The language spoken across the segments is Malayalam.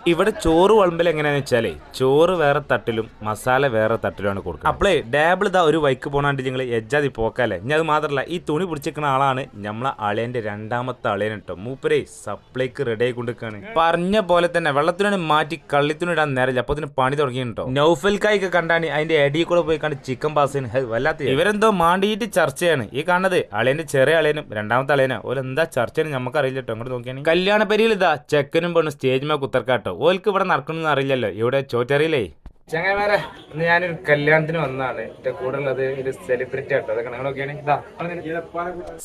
ഇവിടെ ചോറ് വിളമ്പൽ എങ്ങനെയാന്ന് വെച്ചാലേ ചോറ് വേറെ തട്ടിലും മസാല വേറെ തട്ടിലുമാണ് കൊടുക്കുക അപ്പളേ ഡാബിൾ ഇതാ ഒരു വൈക്ക് പോണാണ്ട് നിങ്ങൾ എജ്ജാതി പോക്കല്ലേ? ഞാൻ അത് മാത്രമല്ല ഈ തുണി പിടിച്ചിരിക്കുന്ന ആളാണ് നമ്മളെ അളയന്റെ രണ്ടാമത്തെ അളയൻ കേട്ടോ മൂപ്പരെ സപ്ലൈക്ക് റെഡി ആയി കൊണ്ടിരിക്കാണ് പറഞ്ഞ പോലെ തന്നെ വെള്ളത്തിനാണ് മാറ്റി കള്ളിത്തുണി ഇടാൻ നേരമില്ല അപ്പൊ അതിന് പണി തുടങ്ങിയിട്ടോ നൗഫൽക്കായിക്ക് കണ്ടാണ് അതിന്റെ അടിയിൽ കൂടെ പോയി കണ്ട് ചിക്കൻ പാസിന് വല്ലാത്ത ഇവരെന്തോ മാണ്ടിയിട്ട് ചർച്ചയാണ് ഈ കാണുന്നത് അളയന്റെ ചെറിയ അളയനും രണ്ടാമത്തെ അളയനാ. ഓരെന്താ ചർച്ചയാണ് നമുക്ക് അറിയില്ല കേട്ടോ അങ്ങോട്ട് നോക്കിയാണ്. കല്യാണ പരിയിൽ ഇതാ ചെക്കനും പെണ്ണും സ്റ്റേജ് മേ കുത്തർക്കാട്ടോ ഓൽക്ക് ഇവിടെ നടക്കണമെന്ന് അറിയില്ലല്ലോ. ഇവിടെ ചോറ്ററിയില്ലേ ചങ്ങന്മാരെ ഇന്ന് ഞാനൊരു കല്യാണത്തിന് വന്നതാണ്. എന്റെ കൂടെ ഉള്ളത് ഒരു സെലിബ്രിറ്റി ആട്ടോ. അതൊക്കെ നിങ്ങളൊക്കെയാണ് ഇതാ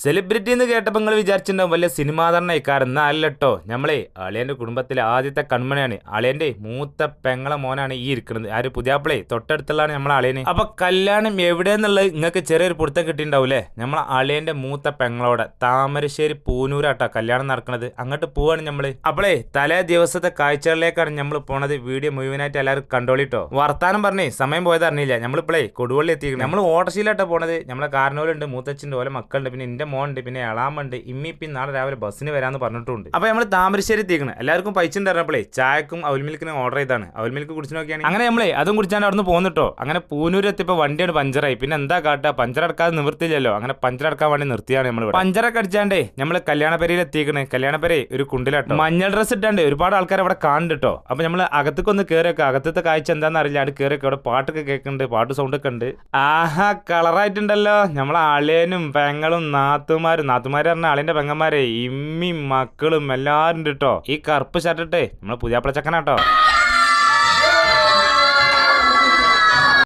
സെലിബ്രിറ്റി എന്ന് കേട്ടപ്പോ നിങ്ങൾ വിചാരിച്ചിട്ടുണ്ടാവും വലിയ സിനിമാ തന്നെ എന്നാ അല്ലട്ടോ നമ്മളെ അളിയന്റെ കുടുംബത്തിലെ ആദ്യത്തെ കൺമണിയാണ്. അളിയന്റെ മൂത്ത പെങ്ങളെ മോനാണ് ഈ ഇരിക്കുന്നത്. ആര് ഒരു തൊട്ടടുത്തുള്ളതാണ് നമ്മളെ അളിയന്. അപ്പൊ കല്യാണം എവിടെയെന്നുള്ളത് നിങ്ങൾക്ക് ചെറിയൊരു പൊടുത്തം കിട്ടിയിട്ടുണ്ടാവൂലേ നമ്മളെ അളിയന്റെ മൂത്ത പെങ്ങളോടെ താമരശ്ശേരി പൂനൂരാട്ടോ കല്യാണം നടക്കുന്നത്. അങ്ങോട്ട് പോവാണ് നമ്മൾ. അപ്പളേ തലേ ദിവസത്തെ കാഴ്ചകളിലേക്കാണ് നമ്മൾ പോണത്. വീഡിയോ മുഴുവനായിട്ട് എല്ലാവരും കണ്ടോളിട്ടോ വർത്താനം പറഞ്ഞേ സമയം പോയത് അറിഞ്ഞില്ല. നമ്മളിപ്പോഴേ കൊടുവള്ളി എത്തിക്കണം നമ്മൾ ഓട്ടോശീലായിട്ടാ പോണത്. നമ്മളെ കാരണവരുണ്ട് മൂത്തച്ഛന്റെ ഓലെ മക്കളുണ്ട് പിന്നെ എന്റെ മോനുണ്ട് പിന്നെ എളാമുണ്ട് ഇമ്മി ഇപ്പം നാളെ രാവിലെ ബസ്സിന് വരാന്ന് പറഞ്ഞിട്ടുണ്ട്. അപ്പോൾ നമ്മൾ താമരശ്ശേരി എത്തിക്കണം എല്ലാവർക്കും പൈസ ഉണ്ടായിരുന്നപ്പോഴേ ചായക്കും അവൽ മിൽക്കിനും ഓർഡർ ചെയ്താണ് അവൽ മിൽക്ക് കുടിച്ചു നോക്കിയാണ്. അങ്ങനെ നമ്മളെ അതും കുടിച്ചാണ് നിന്ന് പോന്നിട്ടോ അങ്ങനെ പൂനൂർ എത്തിയപ്പോൾ വണ്ടിയാണ് പഞ്ചറായി. പിന്നെ എന്താ കാട്ടുക പഞ്ചർ അടക്കാതെ നിവൃത്തിയില്ലല്ലോ. അങ്ങനെ പഞ്ചർ അടക്കാൻ വേണ്ടി നിർത്തിയാണ് നമ്മൾ പഞ്ചറൊക്കെ അടിച്ചാണ്ടേ നമ്മൾ കല്യാണപ്പേരയിൽ പെരയിൽ എത്തിക്കണേ കല്യാണ ഒരു കുണ്ടിലാട്ടോ മഞ്ഞൾ ഡ്രസ് ഇട്ടാണ്ട് ഒരുപാട് ആൾക്കാർ അവിടെ കാണുന്നുണ്ട് കേട്ടോ അപ്പൊ നമ്മൾ അകത്തേക്കൊന്ന് കയറിയൊക്കെ അകത്തത്തെ കാഴ്ച എന്താണെന്ന് അറിയില്ല അവിടെ കയറിയൊക്കെ അവിടെ പാട്ടൊക്കെ കേൾക്കുന്നുണ്ട് പാട്ട് സൗണ്ട് ഒക്കെ ഉണ്ട്. ആഹാ കളറായിട്ടുണ്ടല്ലോ. നമ്മളെ അളിയനും പെങ്ങളും നാത്തുമാരും. നാത്തുമാരെ പറഞ്ഞ അളിന്റെ പെങ്ങന്മാരെ ഇമ്മി മക്കളും എല്ലാവരും ഉണ്ട് കേട്ടോ ഈ കറുപ്പ് ഷർട്ട് ഇട്ടേ നമ്മളെ പുതിയ ചക്കനാട്ടോ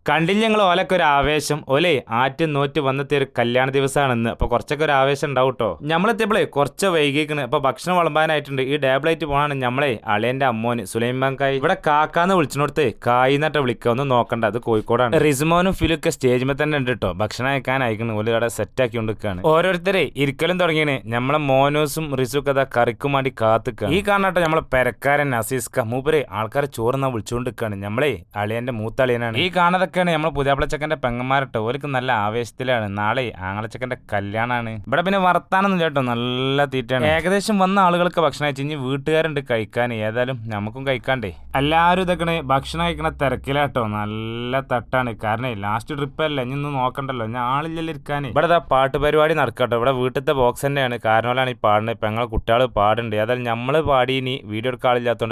കണ്ടില്ല ഞങ്ങൾ ഓലൊക്കെ ഒരു ആവേശം. ഓലെ ആറ്റും നോറ്റ് വന്നത്തെ ഒരു കല്യാണ ദിവസമാണെന്ന് അപ്പൊ കുറച്ചൊക്കെ ഒരു ആവേശം ഉണ്ടാവും കേട്ടോ നമ്മളെത്തിയപ്പോഴേ കുറച്ച് വൈകിക്കണ് ഇപ്പൊ ഭക്ഷണം വിളമ്പാനായിട്ടുണ്ട്. ഈ ഡേബിളായിട്ട് പോണാണ് നമ്മളെ അളിയന്റെ അമ്മോന് സുലൈമാൻ കായ്. ഇവിടെ കാക്കാന്ന് വിളിച്ചിനോടത്ത് കായ് എന്നിട്ട് വിളിക്കുക ഒന്നും നോക്കണ്ട. അത് കോഴിക്കോടാണ്. റിസ്മോനും ഫിലൊക്കെ സ്റ്റേജിൽ തന്നെ ഉണ്ട് കേട്ടോ ഭക്ഷണം അയക്കാൻ അയക്കണം. ഓൽ അവിടെ സെറ്റ് ആക്കി കൊണ്ടിരിക്കുകയാണ് ഓരോരുത്തരെ ഇരിക്കലും തുടങ്ങിയാണ് നമ്മളെ മോനോസും റിസുക്കെ അതാ കറിക്കും വേണ്ടി കാത്തുക്കുക ഈ കാണാട്ടോ നമ്മളെ പെരക്കാരൻ അസീസ്ക മൂപ്പരെ ആൾക്കാരെ ചോറുന്നാ വിളിച്ചുകൊണ്ടിരിക്കുകയാണ് നമ്മളെ അളിയന്റെ മൂത്ത അളിയനാണ്. ഈ കാണതൊക്കെയാണ് നമ്മൾ പുതിയാപ്പിളച്ചക്കന്റെ പെങ്ങന്മാരട്ടോ. ഓർക്ക് നല്ല ആവേശത്തിലാണ്. നാളെ ആങ്ങളച്ചക്കന്റെ കല്യാണമാണ് ഇവിടെ പിന്നെ വർത്താനൊന്നും കേട്ടോ. നല്ല തീറ്റാണ് ഏകദേശം വന്ന ആളുകൾക്ക് ഭക്ഷണം കഴിച്ച് ഇനി വീട്ടുകാരുണ്ട് കഴിക്കാൻ. ഏതായാലും നമുക്കും കഴിക്കാണ്ടേ. എല്ലാവരും ഇതൊക്കെ ഭക്ഷണം കഴിക്കണ തിരക്കിലാട്ടോ. നല്ല തട്ടാണ്. കാരണം ലാസ്റ്റ് ട്രിപ്പ് അല്ല? ഇനി ഒന്നും നോക്കണ്ടല്ലോ. ഞാൻ ആളില്ലല്ലോ ഇരിക്കാൻ. ഇവിടെ പാട്ട് പരിപാടി നടക്കട്ടോ. ഇവിടെ വീട്ടിലത്തെ ബോക്സ് തന്നെയാണ്. കാരണവലാണ് ഈ പാടുന്നത്. പെങ്ങളെ കുട്ടികൾ പാടുണ്ട് ഏതായാലും നമ്മൾ പാടി ഇനി വീഡിയോ എടുക്കാൻ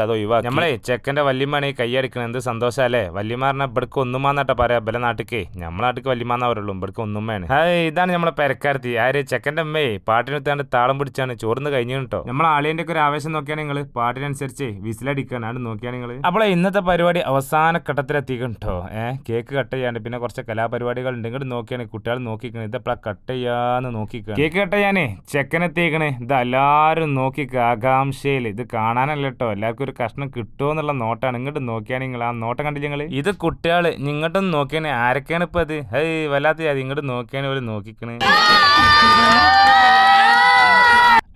അത് ഒഴിവാക്കി. നമ്മളെ ചെക്കന്റെ വല്യമ്മയാണ് ഈ കൈയടിക്കണത്. എന്ത് സന്തോഷമല്ലേ വല്യമാറിനെ ഇവിടേക്ക് ഒന്നുമാന്നാട്ടാ പറയാ ബല നാട്ടിക്ക്. നമ്മളെ നാട്ടിക്ക് വല്യമാന്നാ പറയുള്ളൂ ഇവിടേക്ക് ഒന്നുമ്മയാണ് ഹായ് ഇതാണ് നമ്മളെ പെരക്കാരത്തി. ആര് ചെക്കന്റെ അമ്മേ പാട്ടിനെത്താണ്ട് താളം പിടിച്ചാണ് ചോർന്ന് കഴിഞ്ഞു കേട്ടോ നമ്മളെ ആളിയന്റെ ഒക്കെ ഒരു ആവേശം നോക്കിയാണ് നിങ്ങൾ പാട്ടിനനുസരിച്ച് വിസിലടിക്കാണ് ആണ് നോക്കിയാണ് നിങ്ങൾ അപ്പോൾ ഇന്നത്തെ പരിപാടി അവസാന ഘട്ടത്തിലെത്തിക്കണം കേട്ടോ ഏഹ് കേക്ക് കട്ട് ചെയ്യാണ്ട് പിന്നെ കുറച്ച് കലാപരിപാടികൾ ഉണ്ട് ഇങ്ങോട്ട് നോക്കിയാണ് കുട്ടികൾ നോക്കിക്കണേ. ഇതെപ്പോഴാ കട്ട് ചെയ്യാന്ന് നോക്കിക്കണം. കേക്ക് കട്ട് ചെയ്യാനേ ചെക്കനെത്തിക്കണേ ഇത് എല്ലാവരും നോക്കിക്ക. ആകാംക്ഷയിൽ ഇത് കാണാനല്ല കേട്ടോ എല്ലാവർക്കും ഒരു കഷ്ണം കിട്ടുമോ എന്നുള്ള നോട്ടാണ്. ഇങ്ങോട്ട് നോക്കിയാണ് നിങ്ങൾ ആ നോട്ടം കണ്ടില്ല നിങ്ങൾ ഇത് കുട്ടികൾ ഇങ്ങോട്ടൊന്ന് നോക്കിയാണ് ആരൊക്കെയാണ് ഇപ്പൊ അത്? ഹൈ വല്ലാത്ത ജാതി. ഇങ്ങോട്ട് നോക്കിയാണ് ഇവർ നോക്കിക്കണേ.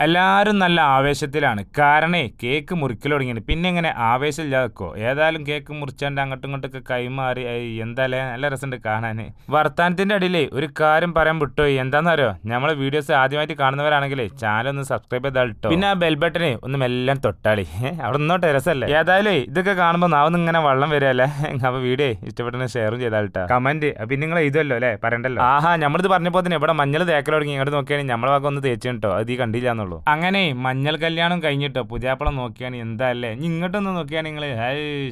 എല്ലാവരും നല്ല ആവേശത്തിലാണ്. കാരണേ കേക്ക് മുറിക്കൽ തുടങ്ങിയാണ് പിന്നെ എങ്ങനെ? ആവേശമില്ലാതെക്കോ ഏതായാലും കേക്ക് മുറിച്ചാണ്ട് അങ്ങോട്ടും ഇങ്ങോട്ടൊക്കെ കൈമാറി. എന്തായാലും നല്ല രസമുണ്ട് കാണാൻ വർത്താനത്തിന്റെ അടിയിലേ ഒരു കാര്യം പറയാൻ വിട്ടുപോയി എന്താണെന്നറിയോ നമ്മളെ വീഡിയോസ് ആദ്യമായിട്ട് കാണുന്നവരാണെങ്കിലേ ചാനൽ ഒന്ന് സബ്സ്ക്രൈബ് ചെയ്താൽ ട്ടോ. പിന്നെ ആ ബെൽ ബട്ടനെ ഒന്ന് മെല്ലാം തൊട്ടാളി. അവിടെ ഒന്നോട്ടെ രസമല്ലേ? ഏതായാലും ഇതൊക്കെ കാണുമ്പോൾ നാവൊന്നും ഇങ്ങനെ വെള്ളം വരികയല്ലേ അപ്പൊ വീഡിയോ ഇഷ്ടപ്പെട്ടെന്ന് ഷെയറും ചെയ്താൽ കേട്ടോ കമന്റ് പിന്നെ നിങ്ങൾ ഇതല്ലോ അല്ലേ? പറയണ്ടല്ലോ? ആഹാ നമ്മളിത് പറഞ്ഞപ്പോൾ തന്നെ ഇവിടെ മഞ്ഞൾ തേക്കൽ തുടങ്ങി? ഇങ്ങോട്ട് നോക്കിയാണെങ്കിൽ നമ്മളെ ഭാഗം ഒന്ന് തേച്ചു കേട്ടോ അത് ഈ കണ്ടില്ല അങ്ങനെ മഞ്ഞൾ കല്യാണം കഴിഞ്ഞിട്ടോ? പൂജാപ്പളം നോക്കിയാണ്. എന്താ അല്ലേ? ഇങ്ങോട്ടൊന്ന് നോക്കിയാണ് നിങ്ങൾ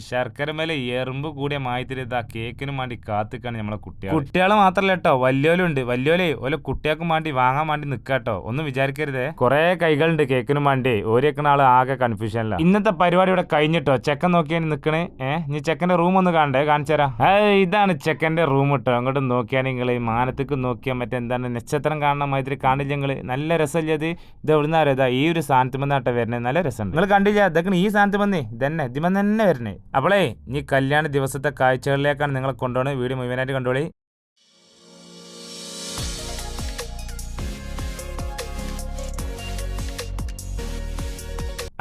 ശർക്കര മേലെ എറുമ്പ് കൂടിയ മായത്തിരുത്ത ഇതാ കേക്കിനും വേണ്ടി കാത്തിക്കാണ് നമ്മളെ കുട്ടികൾ കുട്ടികളെ മാത്രല്ല കേട്ടോ വല്യോലുണ്ട്. വല്യോലെ ഓല കുട്ടികൾക്കും വേണ്ടി വാങ്ങാൻ വേണ്ടി നിക്കാട്ടോ ഒന്നും വിചാരിക്കരുതേ. കുറെ കൈകളുണ്ട് കേക്കിനും വേണ്ടി ഓരേക്കണ ആൾ ആകെ കൺഫ്യൂഷനില്ല ഇന്നത്തെ പരിപാടി ഇവിടെ കഴിഞ്ഞിട്ടോ? ചെക്കൻ നോക്കിയാണ് നിക്കണേ. ഏഹ് നീ ചെക്കന്റെ റൂം ഒന്ന് കാണണ്ടേ? കാണിച്ചു തരാം. ഇതാണ് ചെക്കന്റെ റൂം കേട്ടോ അങ്ങോട്ട് നോക്കിയാണ് നിങ്ങൾ മാനത്തേക്ക് നോക്കിയാൽ മറ്റെന്താണ് നക്ഷത്രം കാണണം മാതിരി കാണില്ല നിങ്ങൾ നല്ല രസമല്ലേ ഇത് ഇത് എവിടുന്ന് അറിയാം ഈ ഒരു സാധനത്ത് വന്നാട്ടെ വരണേ? നല്ല രസമുണ്ട്. നിങ്ങൾ കണ്ടില്ല? ഇതൊക്കെ ഈ സാധനത്തിൽ വന്നേ. ഇതന്നെ ഇതിമെന്ന് തന്നെ വരണേ. അപ്പോളേ ഈ കല്യാണ ദിവസത്തെ കാഴ്ചകളിലേക്കാണ് നിങ്ങളെ കൊണ്ടുപോകുന്നത് വീഡിയോ മുഴുവനായിട്ട് കണ്ടോളി.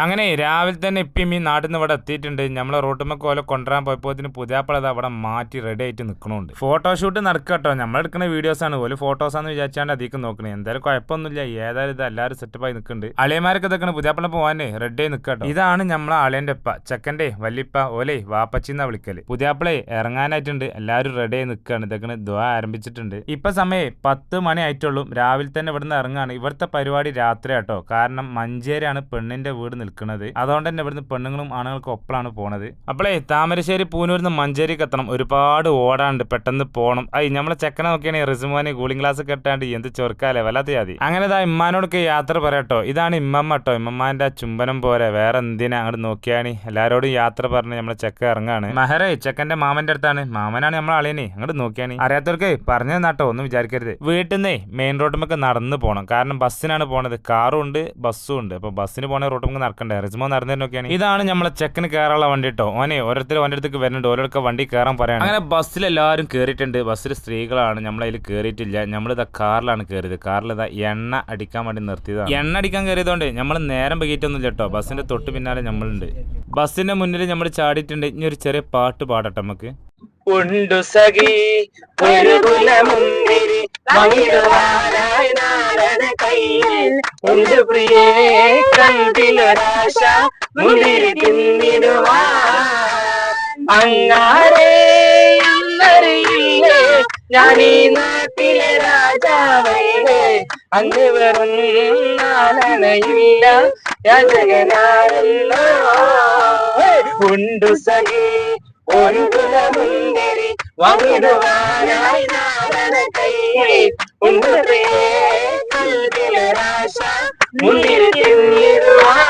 അങ്ങനെ രാവിലെ തന്നെ ഇപ്പം ഈ നാട്ടിൽ നിന്ന് ഇവിടെ എത്തിയിട്ടുണ്ട്. നമ്മളെ റോട്ടുമ്മക്ക് ഓല കൊണ്ടുവരാൻ പോയപ്പോൾ ഇതിന് പുതിയാപ്പളത് അവിടെ മാറ്റി റെഡി ആയിട്ട് നിൽക്കണുണ്ട് ഫോട്ടോഷൂട്ട് നടക്കട്ടോ നമ്മൾ എടുക്കുന്ന വീഡിയോസാണ് ഓൽ ഫോട്ടോസാന്ന് വിചാരിച്ചാണ്ട് അധികം നോക്കണേ. എന്തായാലും കുഴപ്പമൊന്നുമില്ല. ഏതായാലും ഇത് എല്ലാവരും സെറ്റപ്പായി നിൽക്കുന്നുണ്ട് അളിയന്മാരൊക്കെ ഇതൊക്കെ പുതിയാപ്പള പോവാനേ റെഡി ആയി നിൽക്കട്ടോ ഇതാണ് നമ്മളെ അളിയന്റെ ഉപ്പ ചെക്കന്റെ വല്യപ്പ ഓലെ വാപ്പച്ചിന്നാ വിളിക്കൽ. പുതിയാപ്പളെ ഇറങ്ങാനായിട്ടുണ്ട്. എല്ലാവരും റെഡി ആയി നിൽക്കുകയാണ് ഇതൊക്കെ ദ്വാ ആരംഭിച്ചിട്ടുണ്ട്. ഇപ്പം സമയം പത്ത് മണി ആയിട്ടുള്ളൂ. രാവിലെ തന്നെ ഇവിടുന്ന് ഇറങ്ങുകയാണ് ഇവിടുത്തെ പരിപാടി രാത്രി കേട്ടോ കാരണം മഞ്ചേരിയാണ് പെണ്ണിന്റെ വീട് നിൽക്കുന്നത്. അതുകൊണ്ട് തന്നെ ഇവിടുന്ന് പെണ്ണുങ്ങളും ആണുങ്ങൾക്കും ഒപ്പളാണ് പോണത്. അപ്പോളേ താമരശ്ശേരി പൂനൂരിൽ നിന്ന് മഞ്ചേരിക്ക് എത്തണം. ഒരുപാട് ഓടാണ്ട് പെട്ടെന്ന് പോകണം ഐ നമ്മളെ ചെക്കനെ നോക്കിയാണെങ്കിൽ റിസുമോനെ കൂളിംഗ് ഗ്ലാസ് കെട്ടാണ്ട് എന്ത് ചെറുക്കാലേ വല്ലാത്ത ജാതി. അങ്ങനെ ഇതാ ഇമ്മാനോടൊക്കെ യാത്ര പറയട്ടോ. ഇതാണ് ഇമ്മമ്മ കേട്ടോ ഇമ്മമ്മാന്റെ ആ ചുംബനം പോരെ വേറെ എന്തിനാ അങ്ങോട്ട് നോക്കിയാണ്? എല്ലാരോടും യാത്ര പറഞ്ഞ് നമ്മളെ ചെക്ക ഇറങ്ങാണ്. മഹരേ ചെക്കന്റെ മാമന്റെ അടുത്താണ്. മാമനാണ് നമ്മളെ അളിയനെ അങ്ങോട്ട് നോക്കിയാണ്. അറിയാത്തവർക്ക് പറഞ്ഞു തന്നാട്ടോ ഒന്നും വിചാരിക്കരുത്. വീട്ടിൽ മെയിൻ റോഡുമൊക്കെ നടന്ന് പോകണം കാരണം ബസ്സിനാണ് പോണത്. കാറും ഉണ്ട് ബസ്സും ഉണ്ട്. അപ്പൊ ബസ്സിന് പോണ റോഡുമൊക്കെ നടക്കണ്ടേ? റിസ്മോ നടന്നതിനൊക്കെയാണ് ഇതാണ് നമ്മളെ ചെക്കന് കയറാനുള്ള വണ്ടി കേട്ടോ ഓനെ ഓരോരുത്തർ വണ്ടി അടുത്തേക്ക് വരുന്നുണ്ട്. ഓരോരുത്തർ വണ്ടി കയറാൻ പറയാണ്. അങ്ങനെ ബസ്സിൽ എല്ലാവരും കയറിയിട്ടുണ്ട് ബസ്സിൽ സ്ത്രീകളാണ് നമ്മളതിൽ കയറിയിട്ടില്ല നമ്മളിതാ കാറിലാണ് കയറിയത് കാറിൽ ഇതാ എണ്ണ അടിക്കാൻ വേണ്ടി നിർത്തിയതാണ്. എണ്ണ അടിക്കാൻ കയറിയതുകൊണ്ട് നമ്മൾ നേരം വൈകിട്ടൊന്നും കേട്ടോ ബസ്സിന്റെ തൊട്ട് പിന്നാലെ നമ്മളുണ്ട്. ബസ്സിന്റെ മുന്നിൽ നമ്മൾ ചാടിയിട്ടുണ്ട്. ഇനി ഒരു ചെറിയ പാട്ട് പാടട്ടെ നമുക്ക്. ഉണ്ടു സഖി ഒരു കുലമുന്തിരി നാരണ കയ്യിൽ. ഉണ്ട് പ്രിയേ കൽവിലൊരാശ മുന്തിരി തിന്നിടുവാ അങ്ങാരേ ഞാൻ ഈ നാട്ടിലെ രാജാവേ അന്ന് വെറും നാലണയില്ല യാചകനാരല്ലോ ഉണ്ടു സഖി ഒരു കുലമുന്തിരി വന്നിടുവാനായി നാരണ കയ്യിൽ ഉണ്ട് പ്രിയേ കൽവിലൊരാശ മുന്തിരി തിന്നിടുവാൻ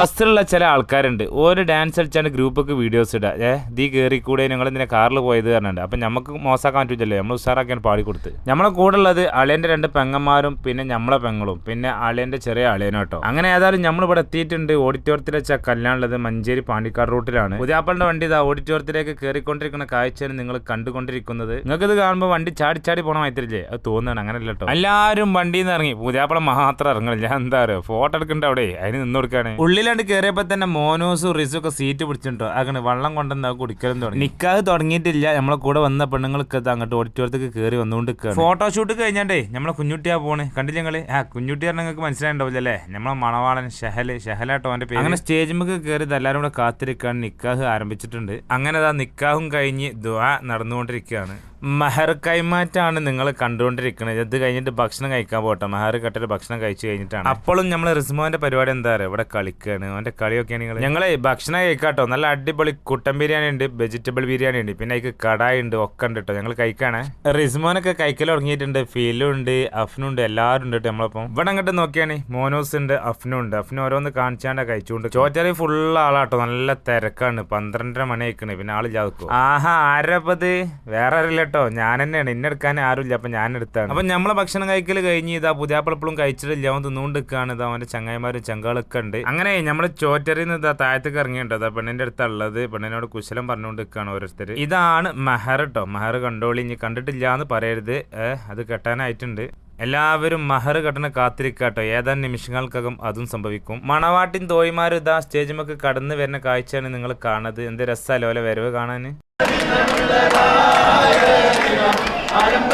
ബസ്സിലുള്ള ചില ആൾക്കാരുണ്ട്. ഓരോ ഡാൻസ് കളിച്ചാണ് ഗ്രൂപ്പൊക്കെ വീഡിയോസ് ഇടുക ഏ ദീ കൂടെ ഞങ്ങൾ ഇതിനെ കാറിൽ പോയത് പറഞ്ഞിട്ടുണ്ട്. അപ്പം നമുക്ക് മോശമാക്കാൻ പറ്റില്ലല്ലോ. നമ്മൾ ഉഷാറാക്കിയാണ് പാടിക്കൊടുത്ത് നമ്മളെ കൂടെ ഉള്ളത് അളിയന്റെ രണ്ട് പെങ്ങന്മാരും പിന്നെ നമ്മളെ പെങ്ങളും. പിന്നെ അളിയന്റെ ചെറിയ അളിയനും കേട്ടോ. അങ്ങനെ ഏതായാലും നമ്മൾ ഇവിടെ എത്തിയിട്ടുണ്ട്. ഓഡിറ്റോറിയത്തിൽ വെച്ചാൽ കല്യാണുള്ളത് മഞ്ചേരി പാണ്ടിക്കാട് റൂട്ടിലാണ് പുതിയാപ്പളുടെ വണ്ടി ഇതാ ഓഡിറ്റോറിയത്തിലേക്ക് കയറിക്കൊണ്ടിരിക്കുന്ന കാഴ്ചയാണ് നിങ്ങൾ കണ്ടുകൊണ്ടിരിക്കുന്നത്. നിങ്ങൾക്ക് ഇത് കാണുമ്പോൾ വണ്ടി ചാടി ചാടി പോണ മാതിരില്ലേ അത് തോന്നുകയാണ്. അങ്ങനെയല്ല കേട്ടോ. എല്ലാവരും വണ്ടിയിൽ നിന്ന് ഇറങ്ങി. പുതിയാപ്പളം മാത്രം ഞാൻ എന്താ പറയുക ഫോട്ടോ എടുക്കണ്ട അവിടെ. അതിന് നിന്ന് കൊടുക്കാണ് ഉള്ളിലാണ്ട് കയറിയപ്പോ തന്നെ മോനോസും റിസും ഒക്കെ സീറ്റ് പിടിച്ചിട്ടോ അങ്ങനെ വെള്ളം കൊണ്ടുവന്ന കുടിക്കലും തുടങ്ങി. നിക്കാഹ് തുടങ്ങിയിട്ടില്ല. നമ്മളെ കൂടെ വന്ന പെണ്ണുങ്ങൾക്ക് അങ്ങോട്ട് ഓഡിറ്റോറിയത്തേക്ക് കയറി വന്നുകൊണ്ട് ഫോട്ടോഷൂട്ട് കഴിഞ്ഞാണ്ടേ നമ്മളെ കുഞ്ഞുട്ടിയാ പോണ്. കണ്ടില്ല ഞങ്ങൾ ആ കുഞ്ഞുട്ടി നിങ്ങൾക്ക് മനസ്സിലായിണ്ടാവില്ലല്ലേ നമ്മളെ മണവാളൻ ഷഹൽ ഷഹലാട്ടോ അവന്റെ പേര്. അങ്ങനെ സ്റ്റേജ് കയറി കയറിയത് എല്ലാവരും കൂടെ കാത്തിരിക്കാൻ നിക്കാഹ് ആരംഭിച്ചിട്ടുണ്ട്. അങ്ങനെ അതാ നിക്കാഹും കഴിഞ്ഞ് ദ്വാ നടന്നുകൊണ്ടിരിക്കുകയാണ്. മഹർ കൈമാറ്റാണ് നിങ്ങൾ കണ്ടുകൊണ്ടിരിക്കുന്നത് ഇത് കഴിഞ്ഞിട്ട് ഭക്ഷണം കഴിക്കാൻ പോട്ടെ. മഹർ കെട്ടിട്ട് ഭക്ഷണം കഴിച്ചു കഴിഞ്ഞിട്ടാണ്. അപ്പോഴും നമ്മൾ റിസ്മോന്റെ പരിപാടി എന്താ പറയുക ഇവിടെ കളിക്കാണ്. അവന്റെ കളിയൊക്കെയാണ് നിങ്ങൾ ഞങ്ങളെ ഭക്ഷണം കഴിക്കാട്ടോ. നല്ല അടിപൊളി കുട്ടൻ ബിരിയാണി ഉണ്ട് വെജിറ്റബിൾ ബിരിയാണി ഉണ്ട്. പിന്നെ അതിക്ക് കടായി ഉണ്ട് ഒക്കെ ഉണ്ട് കേട്ടോ ഞങ്ങൾ കഴിക്കാണേ. റിസ്മോനൊക്കെ കഴിക്കൽ തുടങ്ങിയിട്ടുണ്ട്. ഫീലും ഉണ്ട് അഫ്നും ഉണ്ട് എല്ലാവരും ഉണ്ട് കേട്ടോ നമ്മളിപ്പം. ഇവിടെ അങ്ങോട്ട് നോക്കിയാണ്. മോനോസ് ഉണ്ട് അഫ്നും ഉണ്ട്. അഫ്നും ഓരോന്ന് കാണിച്ചാണ്ട് കഴിച്ചുകൊണ്ട് ചോറ്റാലി ഫുൾ ആളാട്ടോ. നല്ല തിരക്കാണ്. പന്ത്രണ്ടര മണി ആയിക്കണ്. പിന്നെ ആൾ ചാക്കും ആഹാ ആരപ്പത്? വേറെ ആരില്ല കേട്ടോ. ഞാൻ തന്നെയാണ് എന്നെ എടുക്കാൻ ആരുമില്ല. അപ്പൊ ഞാൻ എടുത്താണ് അപ്പൊ നമ്മളെ ഭക്ഷണം കഴിക്കൽ കഴിഞ്ഞ് ഇതാ പുതിയാപ്പിളപ്പോഴും കഴിച്ചിട്ടില്ല. അവൻ തിന്നുകൊണ്ട് നിൽക്കുകയാണ് ഇതാ അവന്റെ ചങ്ങായിമാരും ചങ്കാളൊക്കെ ഉണ്ട്. അങ്ങനെ നമ്മൾ ചോറ്ററിൽ നിന്ന് ഇതാ താഴത്തേക്ക് ഇറങ്ങിയിട്ടോ അതാ പെണ്ണിന്റെ അടുത്തുള്ളത്. പെണ്ണിനോട് കുശലം പറഞ്ഞുകൊണ്ട് നിൽക്കുകയാണ് ഓരോരുത്തർ ഇതാണ് മെഹർ കേട്ടോ മെഹർ കണ്ടോളി. ഇനി കണ്ടിട്ടില്ല എന്ന് പറയരുത് അത് കെട്ടാനായിട്ടുണ്ട്. എല്ലാവരും മഹർ കെട്ടണ കാത്തിരിക്കാട്ടോ ഏതാനും നിമിഷങ്ങൾക്കകം അതും സംഭവിക്കും. മണവാട്ടിൻ തോയിമാരും ഇതാ സ്റ്റേജുമൊക്കെ കടന്നു വരുന്ന കാഴ്ചയാണ് നിങ്ങൾ കാണുന്നത്. എന്ത് രസമല്ലോ അല്ലെ വരവ് കാണാൻ ആരംഭ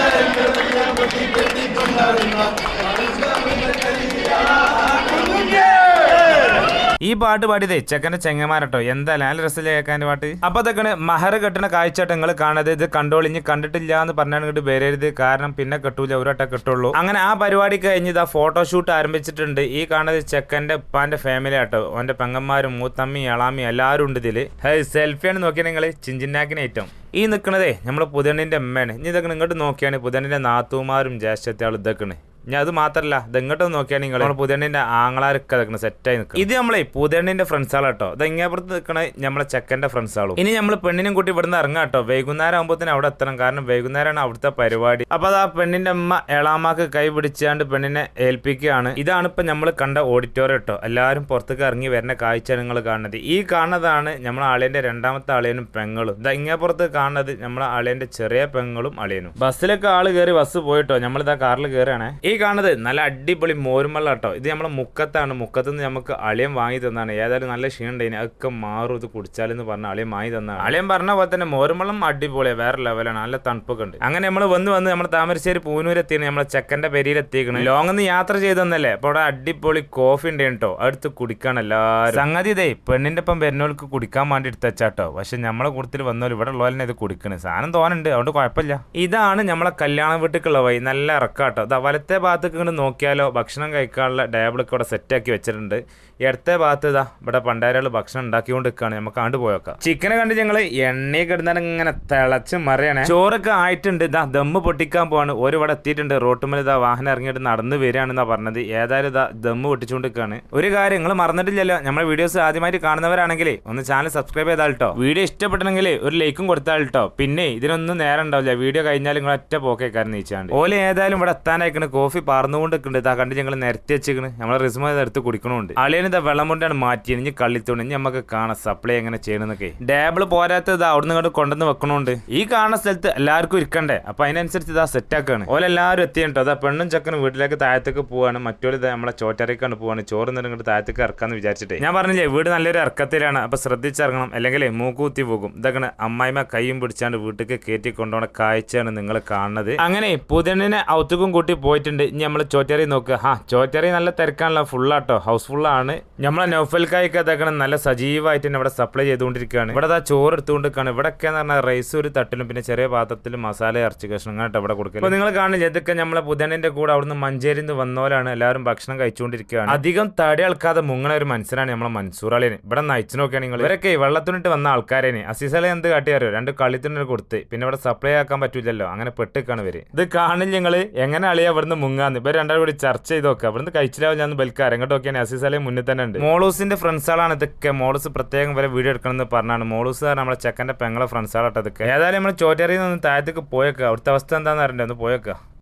ഈ പാട്ട് പാടിയതേ ചെക്കന്റെ ചെങ്ങമാരട്ടോ എന്താ നല്ല രസമില്ല കേൾക്കാൻ പാട്ട്? അപ്പൊ അതൊക്കെ മഹർ കെട്ടണ കാഴ്ചയായിട്ട് നിങ്ങൾ കാണാതെ ഇത് കണ്ടോളിഞ്ഞ് കണ്ടിട്ടില്ല എന്ന് പറഞ്ഞാണ് വരരുത്. കാരണം പിന്നെ കെട്ടൂല ഒരട്ട കെട്ടുള്ളൂ. അങ്ങനെ ആ പരിപാടി കഴിഞ്ഞ് ഇതാ ഫോട്ടോഷൂട്ട് ആരംഭിച്ചിട്ടുണ്ട്. ഈ കാണുന്നത് ചെക്കന്റെ ഉപ്പാന്റെ ഫാമിലി ആട്ടോ. ഓന്റെ പെങ്ങന്മാരും മൂത്തമ്മി എളാമി എല്ലാവരും ഉണ്ട് ഇതിൽ. ഹേ സെൽഫിയാണ് നോക്കിയാൽ നിങ്ങൾ ചിഞ്ചിന്നാക്കിന് ഏറ്റവും. ഈ നിൽക്കണതേ നമ്മുടെ പുതണ്ണിന്റെ അമ്മയാണ് ഇനി ഇതൊക്കെ ഇങ്ങോട്ട് നോക്കിയാണ് പുതണ്ണിന്റെ നാത്തുമാരും ജ്യേഷ്ഠത്തെ ആൾ ഇതൊക്കെയാണ്. ഞാൻ അത് മാത്രല്ല ഇത് ഇങ്ങോട്ട് നോക്കിയാൽ നിങ്ങൾ പുതിയണ്ണിന്റെ പുതണ്ണിന്റെ ആങ്ങളാരൊക്കെ നിൽക്കുന്നത് സെറ്റായി നിൽക്കും ഇത് നമ്മളെ പുതിയണ്ണിന്റെ ഫ്രണ്ട്സാളാ കേട്ടോ ഇത് ഇങ്ങേപ്പുറത്ത് നിൽക്കണ നമ്മളെ ചെക്കന്റെ ഫ്രണ്ട്സാളും. ഇനി നമ്മൾ പെണ്ണിനും കൂട്ടി ഇവിടുന്ന് ഇറങ്ങാം കേട്ടോ വൈകുന്നേരം ആകുമ്പോഴത്തേനും അവിടെ എത്തണം. കാരണം വൈകുന്നേരമാണ് അവിടുത്തെ പരിപാടി. അപ്പൊ അത് ആ പെണ്ണിന്റെ അമ്മ എളാമാക്ക് കൈ പിടിച്ചാണ്ട് പെണ്ണിനെ ഏൽപ്പിക്കുകയാണ്. ഇതാണ് ഇപ്പൊ നമ്മൾ കണ്ട ഓഡിറ്റോറിയം കേട്ടോ എല്ലാവരും പുറത്തേക്ക് ഇറങ്ങി വരുന്ന കാഴ്ച നിങ്ങൾ കാണുന്നത്. ഈ കാണുന്നതാണ് നമ്മളെ ആളിയന്റെ രണ്ടാമത്തെ ആളിയനും പെങ്ങളും. ഇതാ ഇങ്ങേപ്പുറത്ത് കാണുന്നത് നമ്മളെ ആളിയന്റെ ചെറിയ പെങ്ങളും അളിയനും. ബസ്സിലൊക്കെ ആൾ കയറി ബസ് പോയിട്ടോ നമ്മളിതാ കാറിൽ കയറുകയാണേ ഈ കാണുന്നത്? നല്ല അടിപൊളി മോരുമല്ല കേട്ടോ. ഇത് നമ്മളെ മുക്കത്താണ്. മുക്കത്ത് നിന്ന് നമുക്ക് അളിയം വാങ്ങി തന്നാണ്. ഏതായാലും നല്ല ക്ഷീണം ഉണ്ടായിന് അതൊക്കെ മാറും. ഇത് കുടിച്ചാലെന്ന് പറഞ്ഞ അളിയം വാങ്ങി തന്നാണ്. അളിയം പറഞ്ഞ പോലെ തന്നെ മോരുമള്ളം അടിപൊളിയാണ് വേറെ ലെവലാണ് നല്ല തണുപ്പൊക്കെ ഉണ്ട്. അങ്ങനെ നമ്മൾ വന്ന് വന്ന് നമ്മൾ താമരശ്ശേരി പൂനൂർ നമ്മളെ ചെക്കന്റെ പെരിയിൽ എത്തിക്കണം ലോങ് നിന്ന് യാത്ര ചെയ്തെന്നല്ലേ അപ്പോൾ അവിടെ അടിപൊളി കോഫി ഉണ്ട് കേട്ടോ. അടുത്ത് കുടിക്കാൻ എല്ലാവരും. സംഗതി ഇതേ. പെണ്ണിന്റെ ഒപ്പം വരുന്നവർക്ക് കുടിക്കാൻ വേണ്ടി എടുത്തച്ചാട്ടോ പക്ഷെ നമ്മളെ കൂട്ടത്തിൽ വന്നവർ ഇവിടെ ഉള്ളവരെ ഇത് കുടിക്കണേ. സാധനം തോന്നുന്നുണ്ട്. അതുകൊണ്ട് കുഴപ്പമില്ല. ഇതാണ് നമ്മളെ കല്യാണ വീട്ടിലേക്കുള്ള വഴി. നല്ല ഇറക്കാട്ടോ അതാ വലത്തെ ഭാഗത്തേക്ക് ഇങ്ങനെ നോക്കിയാലോ ഭക്ഷണം കഴിക്കാനുള്ള ടേബിളൊക്കെ ഇവിടെ സെറ്റാക്കി വെച്ചിട്ടുണ്ട്. ഇടത്തെ ഭാഗത്ത് ഇതാ ഇവിടെ പണ്ടാരകൾ ഭക്ഷണം ഉണ്ടാക്കിക്കൊണ്ട് നിൽക്കുകയാണ് നമുക്ക് ആണ്ട് പോയേക്കാം. ചിക്കനെ കണ്ട് ഞങ്ങൾ എണ്ണയിൽ കിടന്നാൽ ഇങ്ങനെ തിളച്ച് മറിയണേ. ചോറൊക്കെ ആയിട്ടുണ്ട്. ഇതാ ദമ്മ് പൊട്ടിക്കാൻ പോവാണ്. ഒരു ഇവിടെ എത്തിയിട്ടുണ്ട്. റോട്ടുമ്മൽ ഇതാ വാഹനം ഇറങ്ങിയിട്ട് നടന്ന് വരികയാണെന്നാ പറഞ്ഞത്. ഏതായാലും ഇതാ ദമ്മ് പൊട്ടിച്ചുകൊണ്ട് നിൽക്കുകയാണ് ഒരു കാര്യം നിങ്ങൾ മറന്നിട്ടില്ലല്ലോ. നമ്മുടെ വീഡിയോസ് ആദ്യമായിട്ട് കാണുന്നവരാണെങ്കിൽ ഒന്ന് ചാനൽ സബ്സ്ക്രൈബ് ചെയ്താൽ കേട്ടോ വീഡിയോ ഇഷ്ടപ്പെട്ടെങ്കിൽ ഒരു ലൈക്കും കൊടുത്താൽ കേട്ടോ പിന്നെ ഇതിനൊന്നും നേരം ഉണ്ടാവില്ല. വീഡിയോ കഴിഞ്ഞാൽ നിങ്ങൾ ഒറ്റ പോക്കേക്കാരൻ നീച്ചാണ്ട്. ഓലെ ഏതായാലും ഇവിടെ എത്താനായിക്കണ്. കോഫി പറന്നുകൊണ്ട് നിൽക്കുന്നുണ്ട് ഇതാ കണ്ട് ഞങ്ങൾ നിരത്തി വെച്ചിരിക്കുന്നത് നമ്മളെ റിസ്മ എടുത്ത് കുടിക്കണമുണ്ട് അളിയൻ ഇതാ വെള്ളം കൊണ്ടാണ് മാറ്റി. ഇനി കള്ളിത്തോണ്ട് ഇനി നമുക്ക് കാണാം സപ്ലൈ എങ്ങനെ ചെയ്യണമെന്നൊക്കെ ടേബിൾ പോരാത്തത് അവിടുന്ന് ഇങ്ങോട്ട് കൊണ്ടുവന്ന് വെക്കണോണ്ട്. ഈ കാണുന്ന സ്ഥലത്ത് എല്ലാവർക്കും ഇരിക്കണ്ടേ? അപ്പൊ അതിനനുസരിച്ച് ഇതാ സെറ്റാക്കാണ് ഓലെല്ലാവരും എത്തിയിട്ടോ അതാ പെണ്ണും ചക്കനും വീട്ടിലേക്ക് താഴത്തേക്ക് പോവാണ്. മറ്റൊരു നമ്മളെ ചോറ്റരക്കാണ് പോവാണ്. ചോറ് നിന്നിട്ട് ഇങ്ങോട്ട് താഴത്തേക്ക് ഇറക്കാന്ന് വിചാരിച്ചിട്ട്. ഞാൻ പറഞ്ഞില്ലേ വീട് നല്ലൊരു ഇറക്കത്തിലാണ്. അപ്പൊ ശ്രദ്ധിച്ചിറങ്ങണം. അല്ലെങ്കിൽ മൂക്കൂത്തി പോകും. ഇതൊക്കെ അമ്മായിമ കൈയും പിടിച്ചാണ്ട് വീട്ടിലേക്ക് കയറ്റി കൊണ്ടുപോണ കാഴ്ചയാണ് നിങ്ങൾ കാണുന്നത്. അങ്ങനെ പുതിനെ ഔത്തുക്കും കൂട്ടി പോയിട്ടുണ്ട്. ഇനി നമ്മൾ ചോറ്റേറി നോക്കുക ഹാ ചോറ്റേറി നല്ല തിരക്കാണല്ലോ ഫുള്ളാട്ടോ ഹൗസ് ഫുള്ളാണ് നമ്മളെ നൗഫൽക്കായൊക്കെ അതൊക്കെ നല്ല സജീവമായിട്ട് തന്നെ ഇവിടെ സപ്ലൈ ചെയ്തുകൊണ്ടിരിക്കുകയാണ്. ഇവിടെ ആ ചോറ് എടുത്തുകൊണ്ടിരിക്കുകയാണ് ഇവിടെയൊക്കെ എന്ന് പറഞ്ഞാൽ റൈസ് ഒരു തട്ടിലും പിന്നെ ചെറിയ പാത്രത്തിലും മസാല ഇറച്ചി കഷ്ണം കേട്ടോ ഇവിടെ കൊടുക്കുക അപ്പോൾ നിങ്ങൾ കാണില്ല ഇതൊക്കെ നമ്മളെ ബുധനന്റെ കൂടെ അവിടുന്ന് മഞ്ചേരിയിൽ നിന്ന് വന്നോലാണ് എല്ലാവരും ഭക്ഷണം കഴിച്ചുകൊണ്ടിരിക്കുകയാണ്. അധികം തടി അൾക്കാതെ മുങ്ങണ ഒരു മനുഷ്യനാണ് നമ്മളെ മൻസൂറാളിന് ഇവിടെ നയിച്ചു നോക്കിയാണ് നിങ്ങൾ. ഇവരൊക്കെ വെള്ളത്തിനിട്ട് വന്ന ആൾക്കാരേനെ. അസീസലെ എന്ത് കാട്ടിയാരോ രണ്ട് കളിത്തിനൊരു കൊടുത്ത്. പിന്നെ ഇവിടെ സപ്ലൈ ആക്കാൻ പറ്റില്ലല്ലോ അങ്ങനെ പെട്ടിക്കാണ് ഇവർ. ഇത് കാണില്ല നിങ്ങൾ എങ്ങനെ അളിയാ ഇവിടുന്ന് മുങ്ങാന്ന്. ഇവർ രണ്ടാൾ കൂടി ചർച്ച ചെയ്ത് നോക്കുക ഇവിടുന്ന് കഴിച്ചില്ലാവും ഞാൻ ബൽക്കാർ എങ്ങോട്ട് അസീസ് അലയും മുന്നിൽ തന്നെ ഉണ്ട്. മോളൂസിന്റെ ഫ്രണ്ട്സുകളാണ് ഇതൊക്കെ. മോളൂസ് പ്രത്യേകം വരെ വീഡിയോ എടുക്കണമെന്ന് പറഞ്ഞാണ്. മോളൂസ് നമ്മളെ ചെക്കന്റെ പെങ്ങളെ ഫ്രണ്ട്സുകളാട്ടോ ഇതൊക്കെ. ഏതായാലും നമ്മൾ ചോറ്റേറിയിൽ നിന്ന് താഴത്തേക്ക് പോയേക്കാം. അവിടുത്തെ അവസ്ഥ എന്താണെന്ന് അറിയണ്ടേ? ഒന്ന് പോയേക്കാം.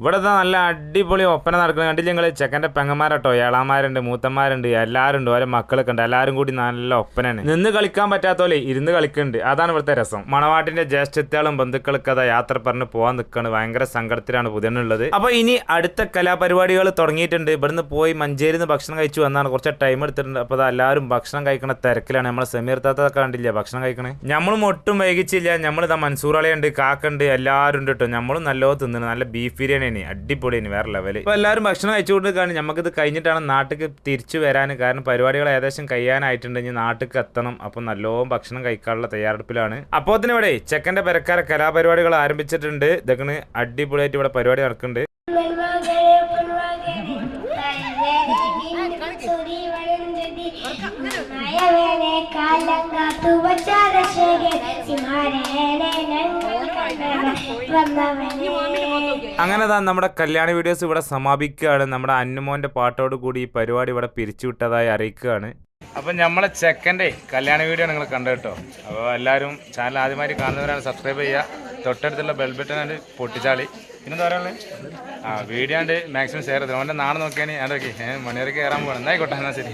ഇവിടെ നല്ല അടിപൊളി ഒപ്പന നടക്കുന്നത് കണ്ടില്ല ഞങ്ങൾ ചെക്കന്റെ പെങ്ങന്മാരട്ടോ ഏളാമാരുണ്ട് മൂത്തന്മാരുണ്ട് എല്ലാവരും ഉണ്ട് ഓരോ മക്കളൊക്കെ ഉണ്ട്. എല്ലാവരും കൂടി നല്ല ഒപ്പനാണ് നിന്ന് കളിക്കാൻ പറ്റാത്തോലെ ഇരുന്ന് കളിക്കുന്നുണ്ട് അതാണ് ഇവിടുത്തെ രസം. മണവാട്ടിന്റെ ജ്യേഷ്ഠത്യാളും ബന്ധുക്കൾക്ക് അതാ യാത്ര പറഞ്ഞ് പോകാൻ നിൽക്കുകയാണ് ഭയങ്കര സങ്കടത്തിലാണ് പുതിയുള്ളത് അപ്പോൾ ഇനി അടുത്ത കലാപരിപാടികൾ തുടങ്ങിയിട്ടുണ്ട്. ഇവിടുന്ന് പോയി മഞ്ചേരിന്ന് ഭക്ഷണം കഴിച്ചു വന്നാണ്. കുറച്ച് ടൈം എടുത്തിട്ടുണ്ട്. അപ്പോൾ എല്ലാവരും ഭക്ഷണം കഴിക്കുന്ന തിരക്കിലാണ്. നമ്മളെ സമീർ താത്ത കണ്ടില്ല? ഭക്ഷണം കഴിക്കണേ? നമ്മളും ഒട്ടും വൈകിച്ചില്ല. നമ്മളിതാ മൻസൂറാളിയുണ്ട് കാക്കുണ്ട് എല്ലാവരും ഉണ്ട് കേട്ടോ നമ്മളും നല്ലോ തിന്നുന്നു നല്ല ബീഫ് ബിരിയാണി അടിപൊളിയാണ് വേറെ ലെവൽ ഇപ്പോൾ എല്ലാവരും ഭക്ഷണം കഴിച്ചുകൊണ്ടിരിക്കുകയാണ് നമുക്കിത് കഴിഞ്ഞിട്ടാണ് നാട്ടിൽ തിരിച്ചു വരാൻ കാരണം പരിപാടികൾ ഏകദേശം കഴിയാനായിട്ടുണ്ടെങ്കിൽ നാട്ടിൽ എത്തണം. അപ്പോൾ നല്ലോണം ഭക്ഷണം കഴിക്കാനുള്ള തയ്യാറെടുപ്പിലാണ്. അപ്പോൾ തന്നെ ഇവിടെ ചെക്കന്റെ പെരക്കാരെ കലാപരിപാടികൾ ആരംഭിച്ചിട്ടുണ്ട്. ഇതൊക്കെ അടിപൊളിയായിട്ട് ഇവിടെ പരിപാടി നടക്കുന്നുണ്ട്. അങ്ങനെ താ നമ്മുടെ കല്യാണ വീഡിയോസ് ഇവിടെ സമാപിക്കുകയാണ്. നമ്മുടെ അന്നുമോന്റെ പാട്ടോട് കൂടി ഈ പരിപാടി ഇവിടെ പിരിച്ചുവിട്ടതായി അറിയിക്കുകയാണ്. അപ്പം നമ്മളെ ചെക്കന്റെ കല്യാണ വീഡിയോ നിങ്ങൾ കണ്ടു കേട്ടോ? അപ്പോൾ എല്ലാവരും ചാനൽ ആദ്യമായിട്ട് കാണുന്നവരാണ് സബ്സ്ക്രൈബ് ചെയ്യുക. തൊട്ടടുത്തുള്ള ബെൽ ബട്ടൺ ആണ് പൊട്ടിച്ചാളി. പിന്നെന്താ പറയാനുള്ളത് ആ വീഡിയോ ഉണ്ട് മാക്സിമം ഷെയർ ചെയ്തു. അവന്റെ നാളെ നോക്കിയാൽ അതൊക്കെ മണിയറക്ക് കയറാൻ പോകണം എന്നായിക്കോട്ടെ എന്നാൽ ശരി.